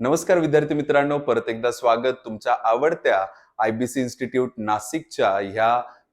नमस्कार विद्यार्थी मित्रांनो परत एकदा स्वागत तुमच्या आवडत्या आयबीसी इन्स्टिट्यूट नाशिकच्या ह्या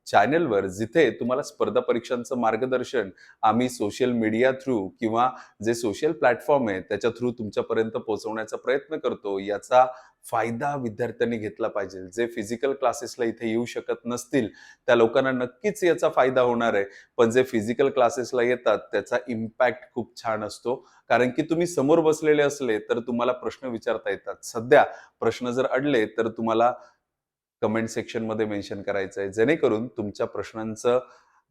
चॅनेलवर जिथे तुम्हाला स्पर्धा परीक्षांचं मार्गदर्शन आम्ही सोशल मीडिया थ्रू किंवा जे सोशल प्लॅटफॉर्म आहे त्याच्या थ्रू तुमच्यापर्यंत पोहोचवण्याचा प्रयत्न करतो. याचा फायदा विद्यार्थ्यांनी घेतला पाहिजे. जे फिजिकल क्लासेसला इथे येऊ शकत नसतील त्या लोकांना नक्कीच याचा फायदा होणार आहे. पण जे फिजिकल क्लासेसला येतात त्याचा इम्पॅक्ट खूप छान असतो. कारण की तुम्ही समोर बसलेले असले तर तुम्हाला प्रश्न विचारता येतात. सध्या प्रश्न जर अडले तर तुम्हाला कमेंट सेक्शनमध्ये मेन्शन करायचं आहे. जेणेकरून तुमच्या प्रश्नांचं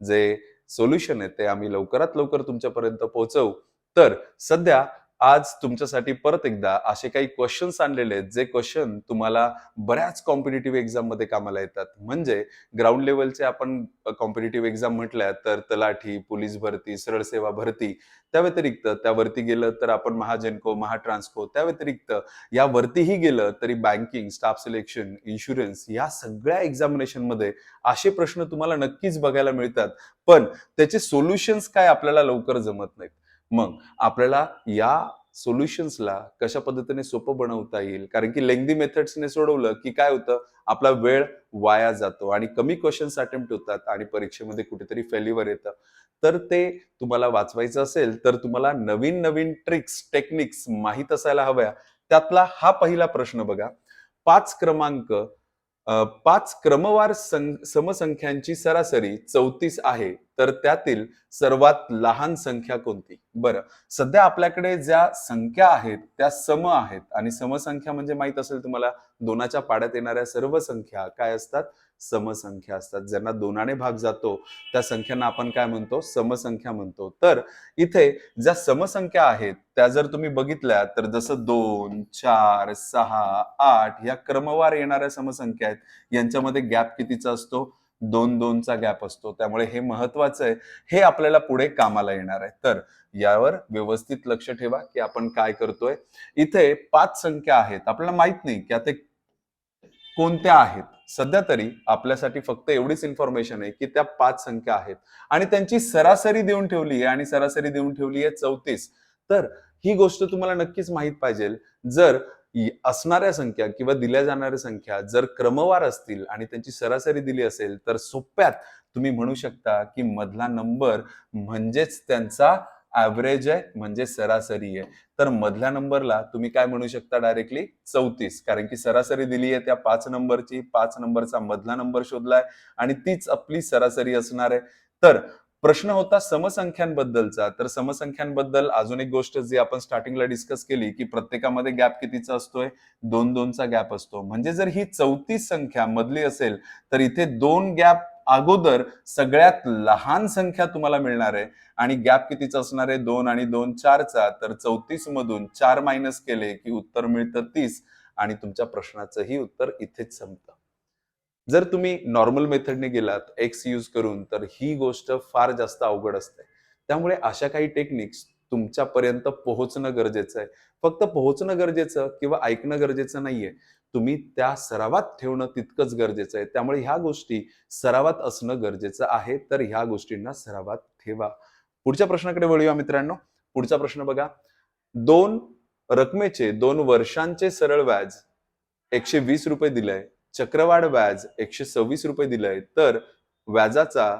जे सोल्युशन आहे ते आम्ही लवकरात लवकर तुमच्यापर्यंत पोहोचवू. तर सध्या आज तुमच्यासाठी परत एकदा असे काही क्वेश्चन्स आणलेले आहेत जे क्वेश्चन तुम्हाला बऱ्याच कॉम्पिटेटिव्ह एक्झाममध्ये कामाला येतात. म्हणजे ग्राउंड लेवलचे आपण कॉम्पिटेटिव्ह एक्झाम म्हटल्या तर तलाठी पोलीस भरती सरळ सेवा भरती त्या व्यतिरिक्त त्यावरती गेलं तर आपण महाजनको महाट्रान्सको त्या व्यतिरिक्त या वरतीही गेलं तरी बँकिंग स्टाफ सिलेक्शन इन्शुरन्स या सगळ्या एक्झामिनेशनमध्ये असे प्रश्न तुम्हाला नक्कीच बघायला मिळतात. पण त्याचे सोल्युशन्स काय आपल्याला लवकर जमत नाहीत. मग आपल्याला या सोल्युशन्सला कशा पद्धतीने सोपं बनवता येईल? कारण की लेंगदी मेथड्सने सोडवलं की काय होतं? आपला वेळ वाया जातो आणि कमी क्वेश्चन्स अटेम्प्ट होतात आणि परीक्षेमध्ये कुठेतरी फेल्युअर येतं. तर ते तुम्हाला वाचवायचं असेल तर तुम्हाला नवीन नवीन ट्रिक्स टेक्निक्स माहीत असायला हव्या. त्यातला हा पहिला प्रश्न बघा. पाच क्रमांक पाच क्रमवार समसंख्यांची सरासरी चौतीस आहे. तर त्यातील सर्वात लहान संख्या कोणती? बरं. सध्या आपल्याकडे ज्या संख्या आहेत त्या सम आहेत. आणि समसंख्या म्हणजे माहीत असेल तुम्हाला दोनाच्या पाड्यात येणाऱ्या सर्व संख्या काय असतात? समसंख्या असतात. ज्यांना दोनाने भाग जातो त्या संख्यांना आपण काय म्हणतो? समसंख्या म्हणतो. तर इथे ज्या समसंख्या आहेत त्या जर तुम्ही बघितल्या तर जसं दोन चार सहा आठ या क्रमवार येणाऱ्या समसंख्या आहेत यांच्यामध्ये गॅप कितीचा असतो? दोन दोनचा गॅप असतो. त्यामुळे हे महत्वाचं आहे. हे आपल्याला पुढे कामाला येणार आहे. तर यावर व्यवस्थित लक्ष ठेवा की आपण काय करतोय. इथे पाच संख्या आहेत. आपल्याला माहीत नाही की आता कोणत्या आहेत. सध्या तरी आपल्यासाठी फक्त एवढीच इन्फॉर्मेशन आहे की त्या पाच संख्या आहेत. आणि त्यांची सरासरी देऊन ठेवली आहे आणि सरासरी देऊन ठेवली आहे चौतीस. तर ही गोष्ट तुम्हाला नक्कीच माहीत पाहिजे. जर असणाऱ्या संख्या किंवा दिल्या जाणाऱ्या संख्या जर क्रमवार असतील आणि त्यांची सरासरी दिली असेल तर सोप्यात तुम्ही म्हणू शकता की मधला नंबर म्हणजेच त्यांचा ॲव्हरेज आहे म्हणजे सरासरी आहे. तर मधल्या नंबरला तुम्ही काय म्हणू शकता डायरेक्टली चौतीस. कारण की सरासरी दिली आहे त्या पाच नंबरची पाच नंबरचा मधला नंबर शोधलाय आणि तीच आपली सरासरी असणार आहे. तर प्रश्न होता समसंख्यांबद्दलचा. तर समसंख्यांबद्दल अजून एक गोष्ट जी आपण स्टार्टिंगला डिस्कस केली की प्रत्येकामध्ये गॅप कितीचा असतोय? दोन दोनचा गॅप असतो. म्हणजे जर ही चौतीस संख्या मधली असेल तर इथे दोन गॅप अगोदर सगळ्यात लहान संख्या तुम्हाला मिळणार आहे. आणि गॅप कितीचा असणार आहे? दोन आणि दोन चारचा. तर चौतीस मधून चार मायनस केले की उत्तर मिळतं तीस. आणि तुमच्या प्रश्नाचंही उत्तर इथेच संपतं. जर तुम्ही नॉर्मल मेथडने गेलात एक्स यूज करून तर ही गोष्ट फार जास्त अवघड असते. त्यामुळे अशा काही टेक्निक्स तुमच्यापर्यंत पोहोचणं गरजेचं आहे. फक्त पोहोचणं गरजेचं किंवा ऐकणं गरजेचं नाहीये. तुम्ही त्या सरावात ठेवणं तितकंच गरजेचं आहे. त्यामुळे ह्या गोष्टी सरावात असणं गरजेचं आहे. तर ह्या गोष्टींना सरावात ठेवा. पुढच्या प्रश्नाकडे वळूया मित्रांनो. पुढचा प्रश्न बघा. दोन रकमेचे दोन वर्षांचे सरळ व्याज एकशे वीस रुपये दिलंय. चक्रवाढ व्याज एकशे सव्वीस रुपये दिलंय तर व्याजाचा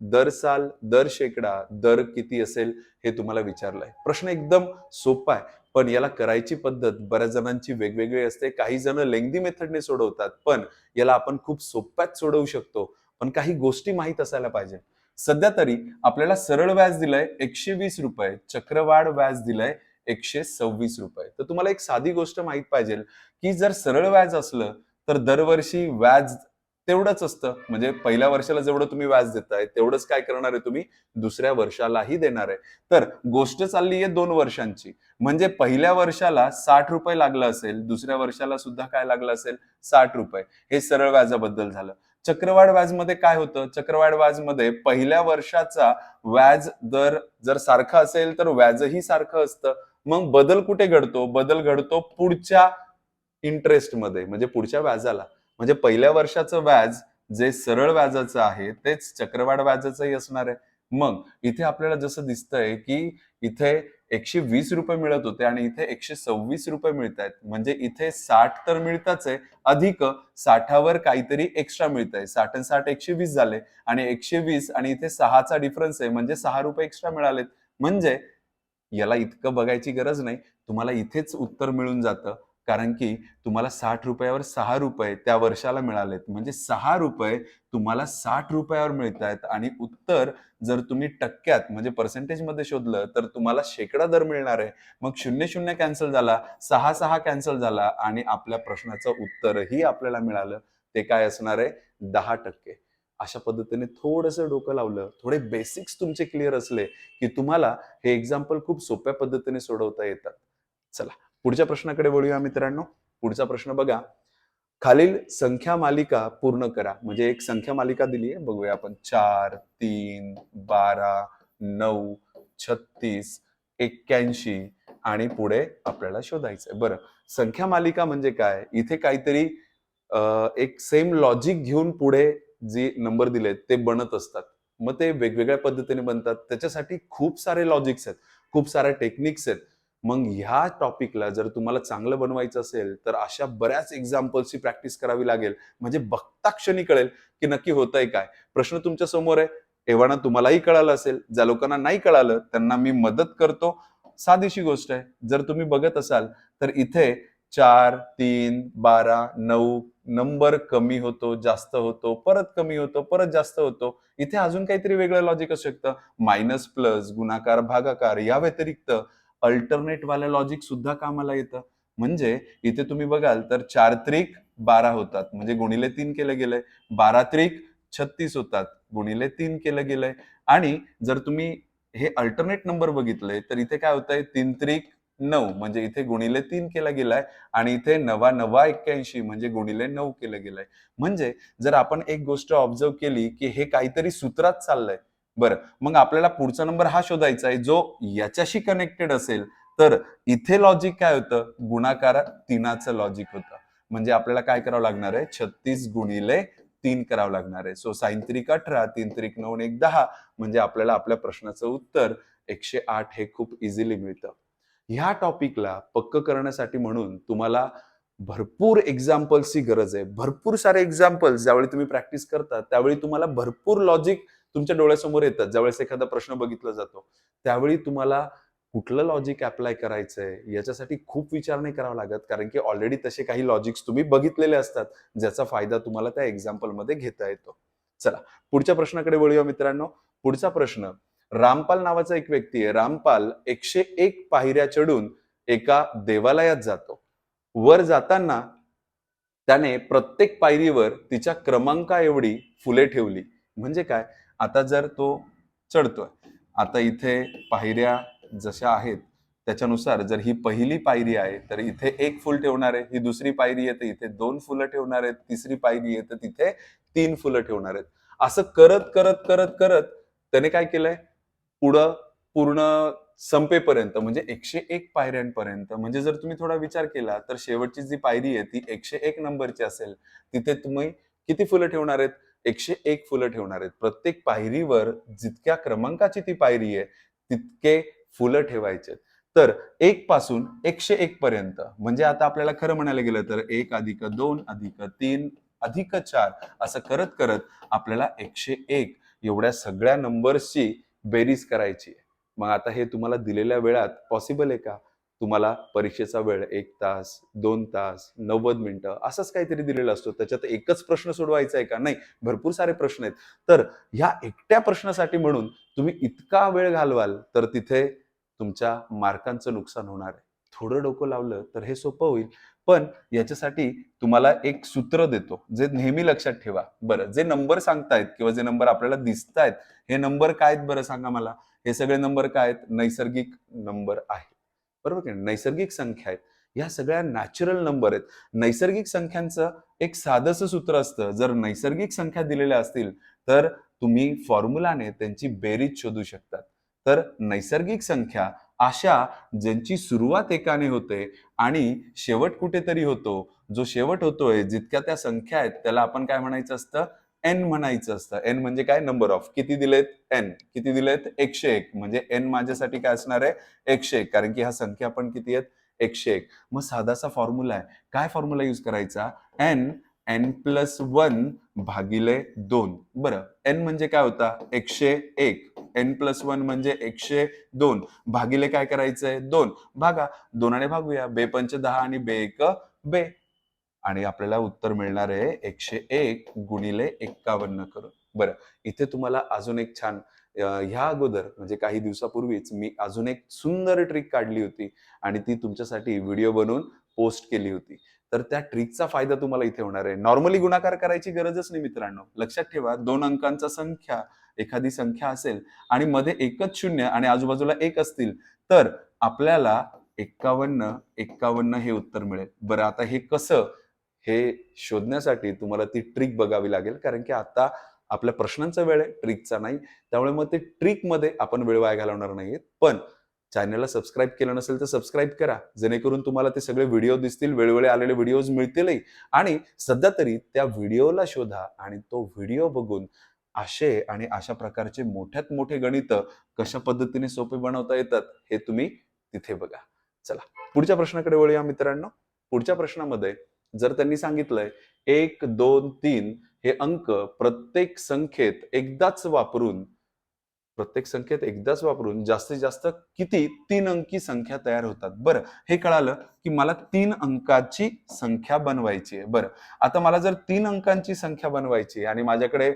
दर साल दर शेकडा दर किती असेल हे तुम्हाला विचारलंय. प्रश्न एकदम सोपा आहे पण याला करायची पद्धत बऱ्याच जणांची वेगवेगळी असते. काही जण लेंगदी मेथडने सोडवतात पण याला आपण खूप सोप्यात सोडवू शकतो. पण काही गोष्टी माहीत असायला पाहिजे सध्या तरी आपल्याला सरळ व्याज दिलंय एकशे वीस रुपये चक्रवाढ व्याज दिलंय एकशे सव्वीस रुपये. तर तुम्हाला एक साधी गोष्ट माहीत पाहिजे की जर सरळ व्याज असलं तर दरवर्षी व्याज तेवढंच असतं. म्हणजे पहिल्या वर्षाला जेवढं तुम्ही व्याज देताय तेवढंच काय करणार आहे तुम्ही? दुसऱ्या वर्षालाही देणार आहे. तर गोष्ट चालली आहे दोन वर्षांची. म्हणजे पहिल्या वर्षाला साठ रुपये लागलं असेल दुसऱ्या वर्षाला सुद्धा काय लागलं असेल? साठ रुपये. हे सरळ व्याजाबद्दल झालं. चक्रवाढ व्याजमध्ये काय होतं? चक्रवाढ व्याजमध्ये पहिल्या वर्षाचा व्याज दर जर सारखा असेल तर व्याजही सारखं असतं. मग बदल कुठे घडतो? बदल घडतो पुढच्या इंटरेस्टमध्ये म्हणजे पुढच्या व्याजाला. म्हणजे पहिल्या वर्षाचं व्याज जे सरळ व्याजाचं आहे तेच चक्रवाढ व्याजाचंही असणार आहे. मग इथे आपल्याला जसं दिसतंय की इथे एकशे वीस रुपये मिळत होते आणि इथे एकशे सव्वीस रुपये मिळत आहेत. म्हणजे इथे साठ तर मिळताच आहे अधिक साठावर काहीतरी एक्स्ट्रा मिळत आहे साठ आणि साठ एकशे वीस झाले आणि एकशे वीस आणि इथे सहाचा डिफरन्स आहे म्हणजे सहा रुपये एक्स्ट्रा मिळालेत. म्हणजे याला इतकं बघायची गरज नाही. तुम्हाला इथेच उत्तर मिळून जातं. कारण की तुम्हाला साठ रुपयावर सहा रुपये त्या वर्षाला मिळालेत. म्हणजे सहा रुपये तुम्हाला साठ रुपयावर मिळत आहेत आणि उत्तर जर तुम्ही टक्क्यात म्हणजे पर्सेंटेजमध्ये शोधलं तर तुम्हाला शेकडा दर मिळणार आहे. मग शून्य शून्य कॅन्सल झाला सहा सहा कॅन्सल झाला आणि आपल्या प्रश्नाचं उत्तरही आपल्याला मिळालं. ते काय असणार आहे? दहा टक्के. अशा पद्धतीने थोडंसं डोकं लावलं थोडे बेसिक्स तुमचे क्लिअर असले की तुम्हाला हे एक्झाम्पल खूप सोप्या पद्धतीने सोडवता येतात. चला पुढच्या प्रश्नाकडे वळूया मित्रांनो. पुढचा प्रश्न बघा. खालील संख्या मालिका पूर्ण करा. म्हणजे एक संख्या मालिका दिली आहे. बघूया आपण. चार तीन बारा नऊ छत्तीस एक्क्याऐंशी आणि पुढे आपल्याला शोधायचंय बरं. संख्या मालिका म्हणजे काय? इथे काहीतरी एक सेम लॉजिक घेऊन पुढे जे नंबर दिलेत ते बनत असतात. मग ते वेगवेगळ्या पद्धतीने बनतात. त्याच्यासाठी खूप सारे लॉजिक्स आहेत. खूप साऱ्या टेक्निक्स आहेत. मग ह्या टॉपिकला जर तुम्हाला चांगलं बनवायचं असेल तर अशा बऱ्याच एक्झाम्पल्सची प्रॅक्टिस करावी लागेल. म्हणजे बघता क्षणी कळेल की नक्की होतंय काय. प्रश्न तुमच्यासमोर आहे. एव्हाना तुम्हालाही कळालं असेल. ज्या लोकांना नाही कळालं त्यांना मी मदत करतो. साधीशी गोष्ट आहे. जर तुम्ही बघत असाल तर इथे चार तीन बारा नऊ नंबर कमी होतो जास्त होतो परत कमी होतो परत जास्त होतो. इथे अजून काहीतरी वेगळं लॉजिक असू शकतं. मायनस प्लस गुणाकार भागाकार या व्यतिरिक्त अल्टरनेट वालं लॉजिक सुद्धा कामाला येतं. म्हणजे इथे तुम्ही बघाल तर चार त्रिक बारा होतात. म्हणजे गुणिले तीन केलं गेलंय. बारा त्रिक छत्तीस होतात. गुणिले तीन केलं गेलंय. आणि जर तुम्ही हे अल्टरनेट नंबर बघितले तर इथे काय होतंय? तीन त्रिक नऊ. म्हणजे इथे गुणिले तीन केला गेलाय आणि इथे नवा नवा एक्क्याऐंशी. म्हणजे गुणिले नऊ केलं गेलंय. म्हणजे जर आपण एक गोष्ट ऑब्झर्व केली की हे काहीतरी सूत्रात चाललंय बरं मग आपल्याला पुढचा नंबर हा शोधायचा आहे जो याच्याशी कनेक्टेड असेल तर इथे लॉजिक काय होतं? गुणाकार तीनाचं लॉजिक होतं. म्हणजे आपल्याला काय करावं लागणार आहे? छत्तीस गुणिले तीन करावं लागणार आहे. सो साईन त्रिक अठरा तीन त्रिक नऊ एक दहा म्हणजे आपल्याला आपल्या प्रश्नाचं उत्तर एकशे आठ हे खूप इझिली मिळतं. ह्या टॉपिकला पक्क करण्यासाठी म्हणून तुम्हाला भरपूर एक्झाम्पल्सची गरज आहे. भरपूर सारे एक्झाम्पल्स ज्यावेळी तुम्ही प्रॅक्टिस करता त्यावेळी तुम्हाला भरपूर लॉजिक तुमच्या डोळ्यासमोर येतात ज्यावेळेस एखादा प्रश्न बघितला जातो. त्यावेळी तुम्हाला कुठलं लॉजिक अप्लाय करायचंय याच्यासाठी खूप विचार नाही करावा लागत. कारण की ऑलरेडी तसे काही लॉजिक्स तुम्ही बघितलेले असतात ज्याचा फायदा तुम्हाला त्या एक्झाम्पलमध्ये घेता येतो. चला पुढच्या प्रश्नाकडे वळूया मित्रांनो. पुढचा प्रश्न रामपाल नावाचा एक व्यक्ती आहे. रामपाल एकशे एक पायऱ्या चढून एका देवालयात जातो. वर जाताना त्याने प्रत्येक पायरीवर तिच्या क्रमांका एवढी फुले ठेवली. म्हणजे काय? आता जर तो चढतोय आता इथे पायऱ्या जशा आहेत त्याच्यानुसार जर ही पहिली पायरी आहे तर इथे एक फुल ठेवणार आहे ही दुसरी पायरी आहे तर इथे दोन फुलं ठेवणार आहेत तिसरी पायरी आहे तर तिथे तीन फुलं ठेवणार आहेत. असं करत करत करत करत त्याने काय केलंय? पुढं पूर्ण संपेपर्यंत म्हणजे एकशे एक पायऱ्यांपर्यंत म्हणजे जर तुम्ही थोडा विचार केला तर शेवटची जी पायरी आहे ती एकशे एक नंबरची असेल. तिथे तुम्ही किती फुलं ठेवणार आहेत? एकशे एक फुलं ठेवणार आहेत. प्रत्येक पायरीवर जितक्या क्रमांकाची ती पायरी आहे तितके फुलं ठेवायचे तर एक पासून एकशे एक पर्यंत म्हणजे आता आपल्याला खरं म्हणायला गेलं तर एक अधिक दोन अधिक तीन अधिक चार असं करत करत आपल्याला एकशे एक एवढ्या सगळ्या नंबर्सची बेरीज करायची आहे. मग आता हे तुम्हाला दिलेल्या वेळात पॉसिबल आहे का? तुम्हाला परीक्षेचा वेळ एक तास दोन तास नव्वद मिनिटं असंच काहीतरी दिलेलं असतो. त्याच्यात एकच प्रश्न सोडवायचा आहे का? नाही भरपूर सारे प्रश्न आहेत. तर ह्या एकट्या प्रश्नासाठी म्हणून तुम्ही इतका वेळ घालवाल तर तिथे तुमच्या मार्कांचं नुकसान होणार आहे. थोडं डोकं लावलं तर हे सोपं होईल. पण याच्यासाठी तुम्हाला एक सूत्र देतो जे नेहमी लक्षात ठेवा. बरं जे नंबर सांगतायत किंवा जे नंबर आपल्याला दिसतायत हे नंबर काय आहेत बरं सांगा मला? हे सगळे नंबर काय आहेत? नैसर्गिक नंबर आहेत बरोबर की नैसर्गिक संख्या आहेत. या सगळ्या नॅचरल नंबर आहेत. नैसर्गिक संख्यांचं एक साधंसं सूत्र असतं. जर नैसर्गिक संख्या दिलेल्या असतील तर तुम्ही फॉर्म्युलाने त्यांची बेरीज शोधू शकतात. तर नैसर्गिक संख्या अशा ज्यांची सुरुवात एकाने होते आणि शेवट कुठेतरी होतो. जो शेवट होतोय जितक्या त्या संख्या आहेत त्याला आपण काय म्हणायचं असतं? एन म्हणायचं असतं. एन म्हणजे काय? नंबर ऑफ किती दिलेत? एन किती दिलेत? एकशे एक. म्हणजे एन माझ्यासाठी काय असणार आहे? एकशे एक. कारण की ह्या संख्या पण किती आहेत? एकशे एक. मग साधासा फॉर्म्युला आहे. काय फॉर्म्युला युज करायचा? एन एन प्लस वन भागिले दोन. बरं. एन म्हणजे काय होता? एकशे एक. एन प्लस वन म्हणजे एकशे दोन. भागिले काय करायचंय? दोन. भागा. दोनाने भागूया. बे पंच दहा आणि बे एक बे. आणि आपल्याला उत्तर मिळणार आहे एकशे एक गुणिले एक्कावन्न करून. बरं इथे तुम्हाला अजून एक छान ह्या अगोदर म्हणजे काही दिवसापूर्वीच मी अजून एक सुंदर ट्रिक काढली होती आणि ती तुमच्यासाठी व्हिडिओ बनवून पोस्ट केली होती. तर त्या ट्रिकचा फायदा तुम्हाला इथे होणार आहे. नॉर्मली गुणाकार करायची गरजच नाही मित्रांनो. लक्षात ठेवा दोन अंकांचा संख्या एखादी संख्या असेल आणि मध्ये एकच शून्य आणि आजूबाजूला एक असतील तर आपल्याला एक्कावन्न एक्कावन्न हे उत्तर मिळेल. बरं आता हे कसं हे शोधण्यासाठी तुम्हाला ती ट्रिक बघावी लागेल. कारण की आता आपल्या प्रश्नांचा वेळ आहे ट्रिकचा नाही. त्यामुळे मग ते ट्रिकमध्ये आपण वेळ वाया घालवणार नाहीत पण चॅनलला सबस्क्राईब केलं नसेल तर सबस्क्राईब करा. जेणेकरून तुम्हाला ते सगळे व्हिडिओ दिसतील वेळोवेळी आलेले व्हिडिओज मिळतीलही. आणि सध्या तरी त्या व्हिडिओला शोधा आणि तो व्हिडिओ बघून असे आणि अशा प्रकारचे मोठ्यात मोठे गणित कशा पद्धतीने सोपे बनवता येतात हे तुम्ही तिथे बघा. चला पुढच्या प्रश्नाकडे वळूया मित्रांनो. पुढच्या प्रश्नामध्ये जर त्यांनी सांगितलंय एक दोन तीन हे अंक प्रत्येक संख्येत एकदाच वापरून प्रत्येक संख्येत एकदाच वापरून जास्तीत जास्त किती तीन अंकी संख्या तयार होतात? बरं हे कळालं की मला तीन अंकाची संख्या बनवायची आहे. बरं आता मला जर तीन अंकांची संख्या बनवायची आहे आणि माझ्याकडे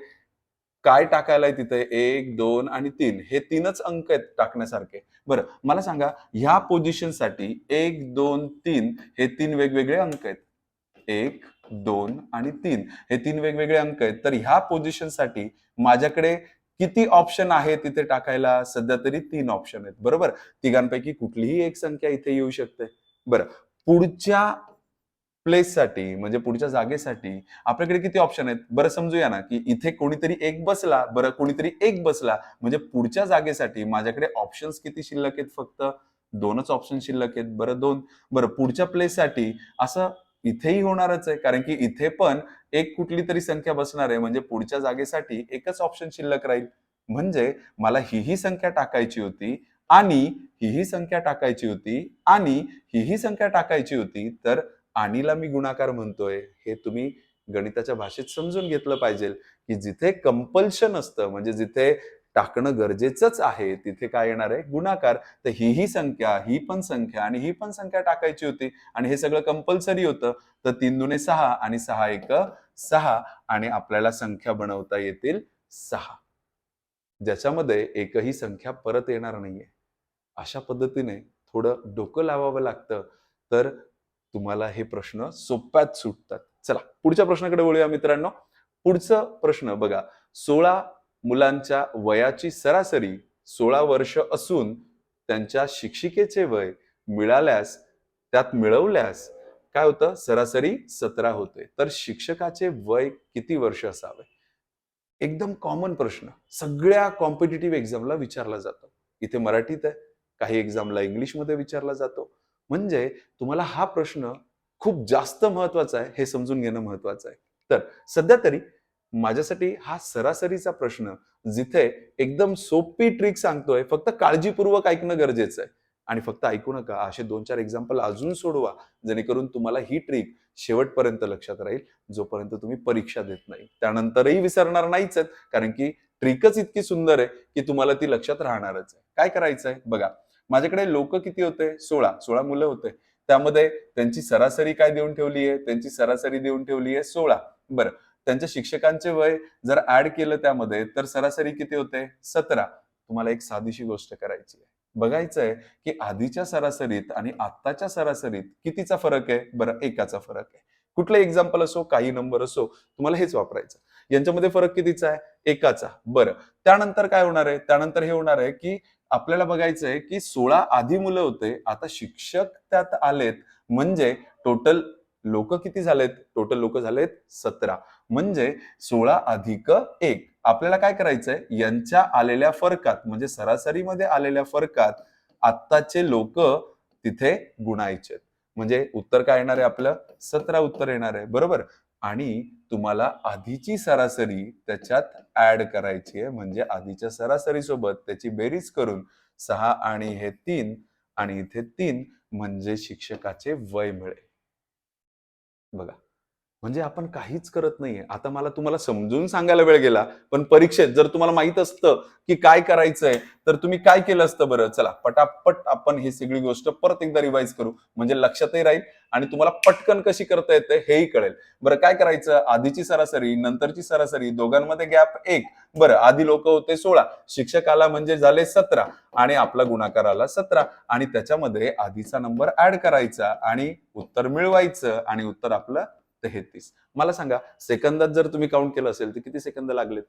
काय टाकायला आहे तिथे? एक दोन आणि तीन. हे तीनच अंक आहेत टाकण्यासारखे. बरं मला सांगा ह्या पोझिशनसाठी एक दोन तीन हे तीन वेगवेगळे अंक आहेत. एक दोन आणि तीन. हे तीन वेगवेगळे अंक आहेत. तर ह्या पोझिशनसाठी माझ्याकडे किती ऑप्शन आहे तिथे टाकायला? सध्या तरी तीन ऑप्शन आहेत. बरोबर? तिघांपैकी कुठलीही एक संख्या इथे येऊ शकते. बरं. पुढच्या प्लेससाठी म्हणजे पुढच्या जागेसाठी आपल्याकडे किती ऑप्शन आहेत? बरं समजूया ना की इथे कोणीतरी एक बसला बरं कोणीतरी एक बसला. म्हणजे पुढच्या जागेसाठी माझ्याकडे ऑप्शन्स किती शिल्लक आहेत फक्त? दोनच ऑप्शन शिल्लक आहेत. बरं दोन. बरं पुढच्या प्लेससाठी असं इथेही होणारच आहे. कारण की इथे पण एक कुठली तरी संख्या बसणार आहे. म्हणजे पुढच्या जागेसाठी एकच ऑप्शन शिल्लक राहील. म्हणजे मला ही ही संख्या टाकायची होती आणि ही ही संख्या टाकायची होती आणि ही ही संख्या टाकायची होती. तर आणीला मी गुणाकार म्हणतोय. हे तुम्ही गणिताच्या भाषेत समजून घेतलं पाहिजे. की जिथे कंपल्शन असतं म्हणजे जिथे टाकणं गरजेचंच आहे. तिथे काय येणार आहे? गुणाकार. तर ही ही संख्या ही पण संख्या आणि ही पण संख्या टाकायची होती आणि हे सगळं कंपल्सरी होतं. तर तीन दुने सहा आणि सहा एक सहा आणि आपल्याला संख्या बनवता येतील सहा. ज्याच्यामध्ये एकही संख्या परत येणार नाहीये. अशा पद्धतीने थोडं डोकं लावावं लागतं. तर तुम्हाला हे प्रश्न सोप्यात सुटतात. चला पुढच्या प्रश्नाकडे वळूया मित्रांनो. पुढचा प्रश्न बघा. सोळा मुलांच्या वयाची सरासरी सोळा वर्ष असून त्यांच्या शिक्षिकेचे वय मिळाल्यास त्यात मिळवल्यास काय होतं? सरासरी सतरा होते. तर शिक्षकाचे वय किती वर्ष असावे? एकदम कॉमन प्रश्न. सगळ्या कॉम्पिटेटिव्ह एक्झामला विचारला जातो. इथे मराठीत आहे. काही एक्झामला इंग्लिशमध्ये विचारला जातो. म्हणजे तुम्हाला हा प्रश्न खूप जास्त महत्त्वाचा आहे हे समजून घेणं महत्वाचं आहे. तर सध्या तरी माझ्यासाठी हा सरासरीचा प्रश्न जिथे एकदम सोपी ट्रिक सांगतोय फक्त काळजीपूर्वक ऐकणं गरजेचं आहे. आणि फक्त ऐकू नका असे दोन चार एक्झाम्पल अजून सोडवा जेणेकरून तुम्हाला ही ट्रिक शेवटपर्यंत लक्षात राहील जोपर्यंत तुम्ही परीक्षा देत नाही. त्यानंतरही विसरणार नाहीच आहेत कारण की ट्रिकच इतकी सुंदर आहे की तुम्हाला ती लक्षात राहणारच आहे. काय करायचं आहे बघा माझ्याकडे लोक किती होते? सोळा सोळा मुलं होते. त्यामध्ये त्यांची सरासरी काय देऊन ठेवली आहे त्यांची सरासरी देऊन ठेवली आहे सोळा. बरं त्यांच्या शिक्षकांचे वय जर ऍड केलं त्यामध्ये तर सरासरी किती होते? सतरा. तुम्हाला एक साधीशी गोष्ट करायची आहे. बघायचं आहे की आधीच्या सरासरीत आणि आत्ताच्या सरासरीत कितीचा फरक आहे? बरं एकाचा फरक आहे. कुठलं एक्झाम्पल असो काही नंबर असो तुम्हाला हेच वापरायचं यांच्यामध्ये फरक कितीचा आहे? एकाचा. बरं. त्यानंतर काय होणार आहे? त्यानंतर हे होणार आहे की आपल्याला बघायचं आहे की सोळा आधी मुलं होते. आता शिक्षक त्यात आलेत. म्हणजे टोटल लोक किती झालेत? टोटल लोक झालेत सतरा. म्हणजे सोळा अधिक एक. आपल्याला काय करायचंय? यांच्या आलेल्या फरकात म्हणजे सरासरीमध्ये आलेल्या फरकात आत्ताचे लोक तिथे गुणायचे. म्हणजे उत्तर काय येणार आहे आपलं? सतरा उत्तर येणार आहे. बरोबर? आणि तुम्हाला आधीची सरासरी त्याच्यात ऍड करायची आहे. म्हणजे आधीच्या सरासरी सोबत त्याची बेरीज करून सहा आणि हे तीन आणि इथे तीन म्हणजे शिक्षकाचे वय मिळेल. बघा. म्हणजे आपण काहीच करत नाहीये. आता मला तुम्हाला समजून सांगायला वेळ गेला पण परीक्षेत जर तुम्हाला माहीत असतं की काय करायचंय तर तुम्ही काय केलं असतं बरं? चला पटापट आपण ही सगळी गोष्ट परत एकदा रिवाईज करू. म्हणजे लक्षातही राहील आणि तुम्हाला पटकन कशी करता येते हेही कळेल. बरं काय करायचं? आधीची सरासरी नंतरची सरासरी दोघांमध्ये गॅप एक. बरं आधी लोक होते सोळा शिक्षकाला म्हणजे झाले सतरा आणि आपला गुणाकार आला सतरा आणि त्याच्यामध्ये आधीचा नंबर ऍड करायचा आणि उत्तर मिळवायचं आणि उत्तर आपलं तेहतीस मला सांगा सेकंदात जर तुम्ही काउंट केलं असेल तर किती सेकंद लागलेत?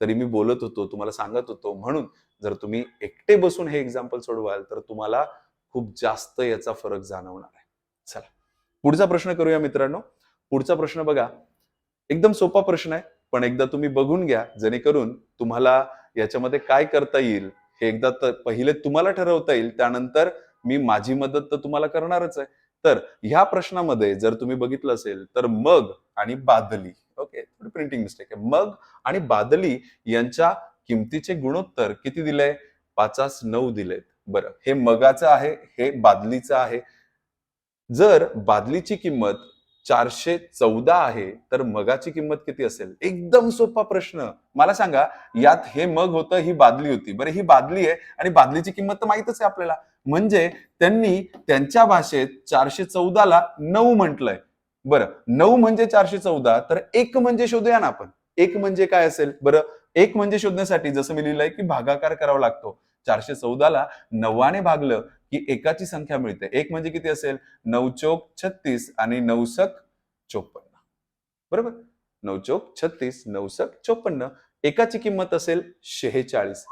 तरी मी बोलत होतो तुम्हाला सांगत होतो. म्हणून जर तुम्ही एकटे बसून हे एक्झाम्पल सोडवाल तर तुम्हाला खूप जास्त याचा फरक जाणवणार आहे. चला. पुढचा प्रश्न करूया मित्रांनो. पुढचा प्रश्न बघा. एकदम सोपा प्रश्न आहे पण एकदा तुम्ही बघून घ्या जेणेकरून तुम्हाला याच्यामध्ये काय करता येईल हे एकदा तर पहिले तुम्हाला ठरवता येईल त्यानंतर मी माझी मदत तर तुम्हाला करणारच आहे. तर ह्या प्रश्नामध्ये जर तुम्ही बघितलं असेल तर मग आणि बादली. ओके? प्रिंटिंग मिस्टेक आहे. मग आणि बादली यांच्या किमतीचे गुणोत्तर किती दिलंय? पाचास नऊ दिलेत. बरं हे मगाचं आहे हे बादलीचं आहे. जर बादलीची किंमत चारशे चौदा आहे तर मगाची किंमत किती असेल? एकदम सोपा प्रश्न. मला सांगा यात हे मग होतं ही बादली होती. बरं ही बादली आहे आणि बादलीची किंमत तर माहितच आहे आपल्याला. म्हणजे त्यांनी त्यांच्या भाषेत चारशे चौदाला नऊ म्हटलंय. बरं नऊ म्हणजे चारशे चौदा तर एक म्हणजे शोधूया ना आपण. एक म्हणजे काय असेल? बरं एक म्हणजे शोधण्यासाठी जसं मी लिहिलंय की भागाकार करावा लागतो. चारशे चौदाला नव्वाने भागलं की एकाची संख्या मिळते. एक म्हणजे किती असेल? नऊ चोक छत्तीस आणि नऊसक चोपन्न. बरोबर? नऊ चोक छत्तीस नऊसक चोपन्न. एकाची किंमत असेल शेहेचाळीस.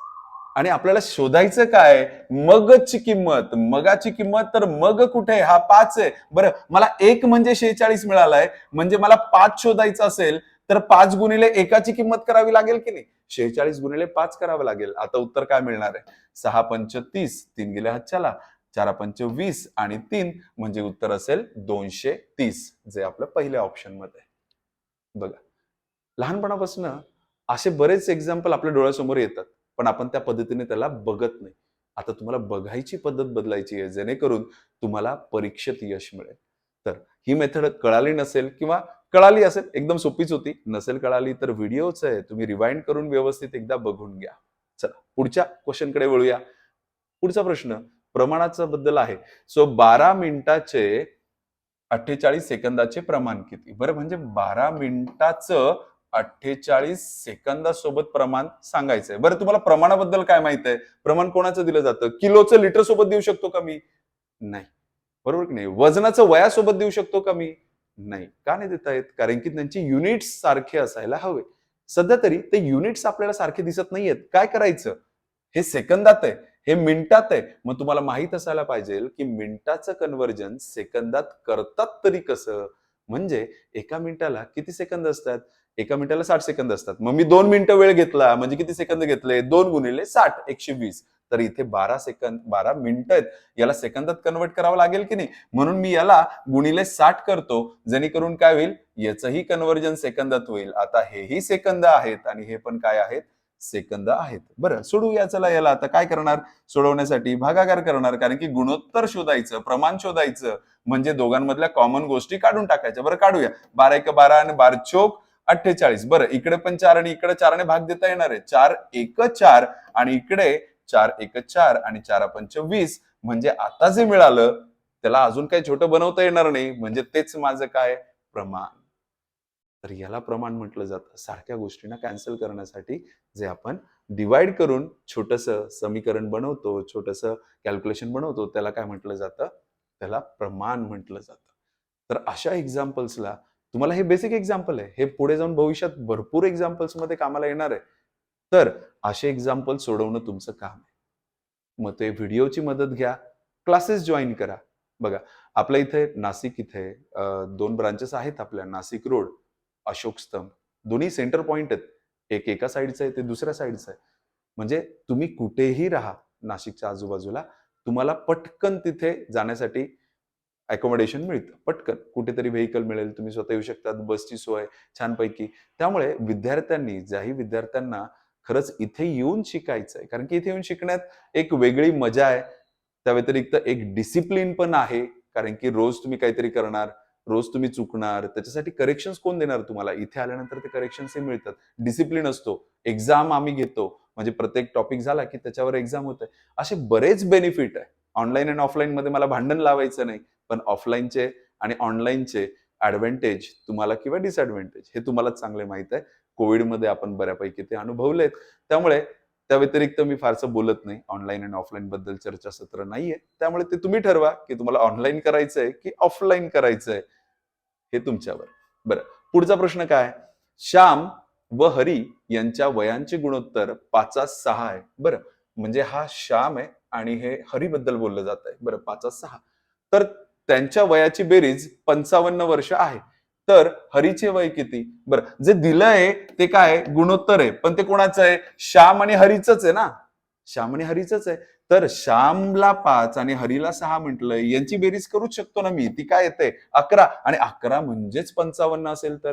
आणि आपल्याला शोधायचं काय? मगची किंमत. मगाची किंमत तर मग कुठे? हा पाच आहे. बरं मला एक म्हणजे शेहेचाळीस मिळालाय. म्हणजे मला पाच शोधायचं असेल तर पाच गुणिले एकाची किंमत करावी लागेल की नाही? शेहेचाळीस गुणिले पाच करावं लागेल. आता उत्तर काय मिळणार आहे? सहा पंच तीस तीन गेले हातच्याला. चार पंच वीस आणि तीन म्हणजे उत्तर असेल दोनशे तीस. जे आपलं पहिल्या ऑप्शनमध्ये आहे. बघा लहानपणापासून असे बरेच एक्झाम्पल आपल्या डोळ्यासमोर येतात. पण आपण त्या पद्धतीने त्याला बघत नाही. आता तुम्हाला बघायची पद्धत बदलायची आहे जेणेकरून तुम्हाला परीक्षेत यश मिळेल. तर ही मेथड कळाली नसेल किंवा कळाली असेल एकदम सोपीच होती. नसेल कळाली तर व्हिडिओच आहे. तुम्ही रिवाइंड करून व्यवस्थित एकदा बघून घ्या. चला पुढच्या क्वेश्चनकडे वळूया. पुढचा प्रश्न प्रमाणाचा बद्दल आहे. सो बारा मिनिटाचे अठ्ठेचाळीस सेकंदाचे प्रमाण किती? बरं म्हणजे बारा मिनिटाचं अठ्ठेचाळीस सेकंदासोबत प्रमाण सांगायचंय. बरं तुम्हाला प्रमाणाबद्दल काय माहीत आहे? प्रमाण कोणाचं दिलं जातं? किलोचं लिटर सोबत देऊ शकतो का मी? नाही. बरोबर की नाही? वजनाचं वयासोबत देऊ शकतो का मी? नाही. का नाही देता येत? कारण की त्यांची युनिट्स सारखे असायला हवे. सध्या तरी ते युनिट्स आपल्याला सारखे दिसत नाहीयेत. काय करायचं? हे सेकंदात आहे. हे मिनिटात आहे. मग तुम्हाला माहीत असायला पाहिजे की मिनिटाचं कन्व्हर्जन सेकंदात करतात तरी कसं? म्हणजे एका मिनिटाला किती सेकंद असतात? एका मिनिटाला साठ सेकंद असतात. मग मी दोन मिनिटं वेळ घेतला म्हणजे किती सेकंद घेतले? दोन गुणिले साठ एकशे वीस. तर इथे बारा सेकंद बारा मिनिटं आहेत. याला सेकंदात कन्वर्ट करावं लागेल की नाही? म्हणून मी याला गुणिले साठ करतो. जेणेकरून काय होईल? याचंही कन्व्हर्जन सेकंदात होईल. आता हेही सेकंद आहेत आणि हे पण काय आहेत? सेकंद आहेत. बरं सोडूया. चला याला आता काय करणार? सोडवण्यासाठी भागाकार करणार. कारण की गुणोत्तर शोधायचं प्रमाण शोधायचं म्हणजे दोघांमधल्या कॉमन गोष्टी काढून टाकायच्या. बरं काढूया. बारा एक बारा आणि बार चोक. अठ्ठेचाळीस. बरं इकडे पण चार आणि इकडे चारने भाग देता येणार आहे. चार एक चार आणि इकडे चार एक चार आणि चार पंच वीस म्हणजे आता जे मिळालं त्याला अजून काही छोटं बनवता येणार नाही. म्हणजे तेच माझं काय? प्रमाण. तर याला प्रमाण म्हटलं जातं. सारख्या गोष्टींना कॅन्सल करण्यासाठी जे आपण डिवाइड करून छोटस समीकरण बनवतो छोटस कॅल्क्युलेशन बनवतो त्याला काय म्हटलं जातं? त्याला प्रमाण म्हटलं जातं. तर अशा एक्झाम्पल्सला तुम्हाला हे बेसिक एक्झाम्पल आहे. हे पुढे जाऊन भविष्यात भरपूर एक्झाम्पल्समध्ये कामाला येणार आहे. तर असे एक्झाम्पल सोडवणं तुमचं काम आहे. मग ते व्हिडिओची मदत घ्या. क्लासेस जॉईन करा. बघा आपल्या इथे नाशिक इथे दोन ब्रांचेस आहेत आपल्या. नाशिक रोड अशोक स्तंभ. दोन्ही सेंटर पॉइंट आहेत. एक एका साईडचं आहे ते दुसऱ्या साईडचं आहे. म्हणजे तुम्ही कुठेही राहा नाशिकच्या आजूबाजूला. तुम्हाला पटकन तिथे जाण्यासाठी अकोमोडेशन मिळतं. पटकन. कुठेतरी व्हेकल मिळेल तुम्ही स्वतः येऊ शकतात बसची सोय छानपैकी. त्यामुळे विद्यार्थ्यांनी ज्याही विद्यार्थ्यांना खरंच इथे येऊन शिकायचं आहे कारण की इथे येऊन शिकण्यात एक वेगळी मजा आहे. त्या व्यतिरिक्त एक डिसिप्लिन पण आहे कारण की रोज तुम्ही काहीतरी करणार रोज तुम्ही चुकणार त्याच्यासाठी करेक्शन्स कोण देणार तुम्हाला? इथे आल्यानंतर ते करेक्शन्स हे मिळतात. डिसिप्लिन असतो. एक्झाम आम्ही घेतो. म्हणजे प्रत्येक टॉपिक झाला की त्याच्यावर एक्झाम होते असे बरेच बेनिफिट आहे. ऑनलाईन आणि ऑफलाईन मध्ये मला भांडण लावायचं नाही. पण ऑफलाईनचे आणि ऑनलाईनचे ॲडव्हान्टेज तुम्हाला किंवा डिसॲडव्हान्टेज हे तुम्हाला चांगले माहीत आहे. कोविडमध्ये आपण बऱ्यापैकी ते अनुभवलेत. त्यामुळे त्या व्यतिरिक्त मी फारसं बोलत नाही. ऑनलाईन आणि ऑफलाईन बद्दल चर्चासत्र नाहीये. त्यामुळे ते तुम्ही ठरवा की तुम्हाला ऑनलाईन करायचंय की ऑफलाईन करायचंय हे तुमच्यावर. बरं पुढचा प्रश्न काय? श्याम व हरी यांच्या वयांचे गुणोत्तर पाचा सहा आहे. बरं म्हणजे हा श्याम आहे आणि हे हरीबद्दल बोललं जात आहे बरं पाचा सहा. तर त्यांच्या वयाची बेरीज पंचावन्न वर्ष आहे. तर हरीचे वय किती? बरं जे दिलं आहे ते काय? गुणोत्तर आहे. पण ते कोणाचं आहे? श्याम आणि हरीच आहे ना? श्याम आणि हरीच आहे. तर श्यामला पाच आणि हरीला सहा म्हटलंय यांची बेरीज करूच शकतो ना मी. ती काय येते अकरा. आणि अकरा म्हणजेच पंचावन्न असेल तर?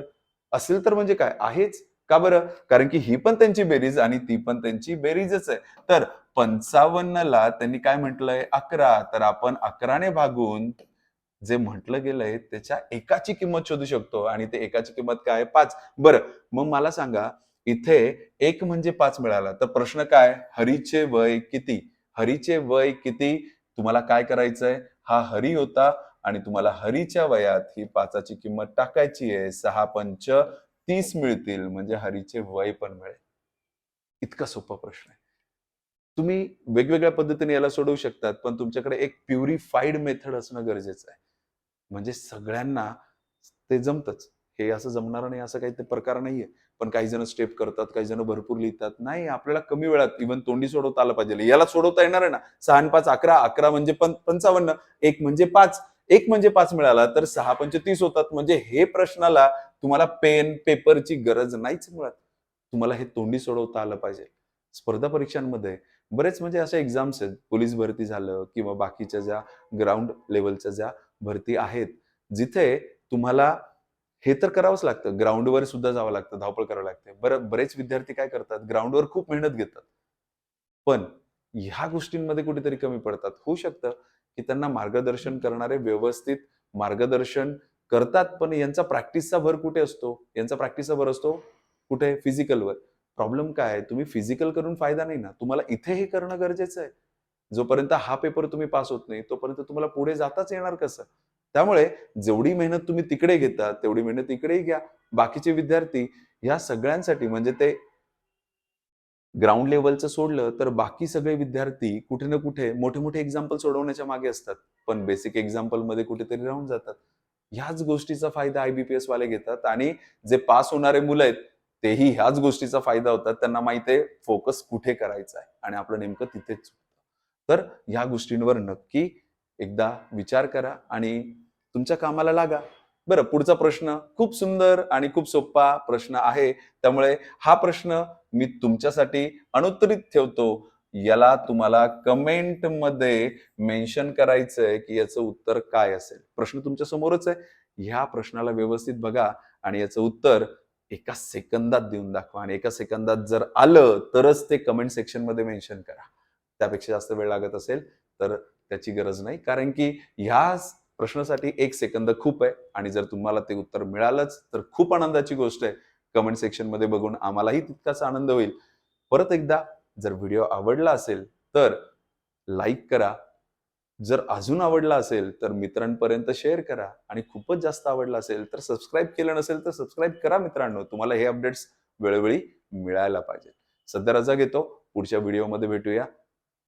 असेल तर म्हणजे काय? आहेच. का बरं? कारण की ही पण त्यांची बेरीज आणि ती पण त्यांची बेरीजच आहे. तर पंचावन्नला त्यांनी काय म्हटलंय? अकरा. तर आपण अकराने भागून जे म्हटलं गेलंय त्याच्या एकाची किंमत शोधू शकतो आणि ते एकाची किंमत काय पाच. बरं मग मला सांगा इथे एक म्हणजे पाच मिळाला. तर प्रश्न काय? हरीचे वय किती? हरीचे वय किती? तुम्हाला काय करायचंय? हा हरी होता आणि तुम्हाला हरीच्या वयात ही पाचाची किंमत टाकायची आहे. सहा पंच तीस मिळतील म्हणजे हरीचे वय पण मिळेल. इतका सोपा प्रश्न आहे. तुम्ही वेगवेगळ्या पद्धतीने याला सोडवू शकतात पण तुमच्याकडे एक प्युरिफाईड मेथड असणं गरजेचं आहे. म्हणजे सगळ्यांना ते जमतच. हे असं जमणार नाही असं काही ते प्रकार नाहीये. पण काही जण स्टेप करतात काही जण भरपूर लिहितात. नाही आपल्याला कमी वेळात इव्हन तोंडी सोडवता आलं पाहिजे. याला सोडवता येणार आहे ना. सहा पाच अकरा अकरा म्हणजे पंचावन्न एक म्हणजे पाच. एक म्हणजे पाच मिळाला तर सहा पंच तीस होतात. म्हणजे हे प्रश्नाला तुम्हाला पेन पेपरची गरज नाहीच मुळात. तुम्हाला हे तोंडी सोडवता आलं पाहिजे. स्पर्धा परीक्षांमध्ये बरेच म्हणजे अशा एक्झाम्स आहेत. पोलीस भरती झालं किंवा बाकीच्या ज्या ग्राउंड लेवलच्या ज्या भरती आहेत जिथे तुम्हाला हे तर करावंच लागतं. ग्राउंडवर सुद्धा जावं लागतं धावपळ करावं लागते. बरं बरेच विद्यार्थी काय करतात? ग्राउंडवर खूप मेहनत घेतात. पण ह्या गोष्टींमध्ये कुठेतरी कमी पडतात. होऊ शकतं की त्यांना मार्गदर्शन करणारे व्यवस्थित मार्गदर्शन करतात पण यांचा प्रॅक्टिसचा भर कुठे असतो? यांचा प्रॅक्टिसचा भर असतो कुठे? फिजिकलवर. प्रॉब्लेम काय? आहे तुम्ही फिजिकल करून फायदा नाही ना. तुम्हाला इथे हे करणं गरजेचं आहे. जोपर्यंत हा पेपर तुम्ही पास होत नाही तोपर्यंत तुम्हाला पुढे जाताच येणार कसं? त्यामुळे जेवढी मेहनत तुम्ही तिकडे घेता तेवढी मेहनत इकडेही घ्या. बाकीचे विद्यार्थी या सगळ्यांसाठी म्हणजे ते ग्राउंड लेवलचं सोडलं तर बाकी सगळे विद्यार्थी कुठे ना कुठे मोठे मोठे एक्झाम्पल सोडवण्याच्या मागे असतात. पण बेसिक एक्झाम्पलमध्ये कुठेतरी राहून जातात. ह्याच गोष्टीचा फायदा आयबीपीएस वाले घेतात आणि जे पास होणारे मुलं आहेत तेही ह्याच गोष्टीचा फायदा होतात. त्यांना माहिती आहे फोकस कुठे करायचा आहे? आणि आपलं नेमकं तिथेच. चुकतं तर ह्या गोष्टींवर नक्की एकदा विचार करा आणि तुमच्या कामाला लागा. बरं पुढचा प्रश्न खूप सुंदर आणि खूप सोपा प्रश्न आहे. त्यामुळे हा प्रश्न मी तुमच्यासाठी अनुत्तरित ठेवतो. याला तुम्हाला कमेंटमध्ये मेन्शन करायचंय की याचं उत्तर काय असेल. प्रश्न तुमच्या समोरच आहे. ह्या प्रश्नाला व्यवस्थित बघा आणि याचं उत्तर एका सेकंदात देऊन दाखवा आणि एका सेकंदात जर आलं तरच ते कमेंट सेक्शनमध्ये मेन्शन करा. त्यापेक्षा जास्त वेळ लागत असेल तर त्याची गरज नाही. कारण की ह्या प्रश्नासाठी एक सेकंद खूप आहे आणि जर तुम्हाला ते उत्तर मिळालंच तर खूप आनंदाची गोष्ट आहे. कमेंट सेक्शनमध्ये बघून आम्हालाही तितकाच आनंद होईल. परत एकदा जर व्हिडिओ आवडला असेल तर लाईक करा. जर अजून आवडला असेल तर मित्रांपर्यंत शेअर करा. आणि खूपच जास्त आवडला असेल तर सबस्क्राईब केलं नसेल तर सबस्क्राईब करा मित्रांनो. तुम्हाला हे अपडेट्स वेळोवेळी मिळायला पाहिजे सध्या रजा घेतो. पुढच्या व्हिडिओमध्ये भेटूया.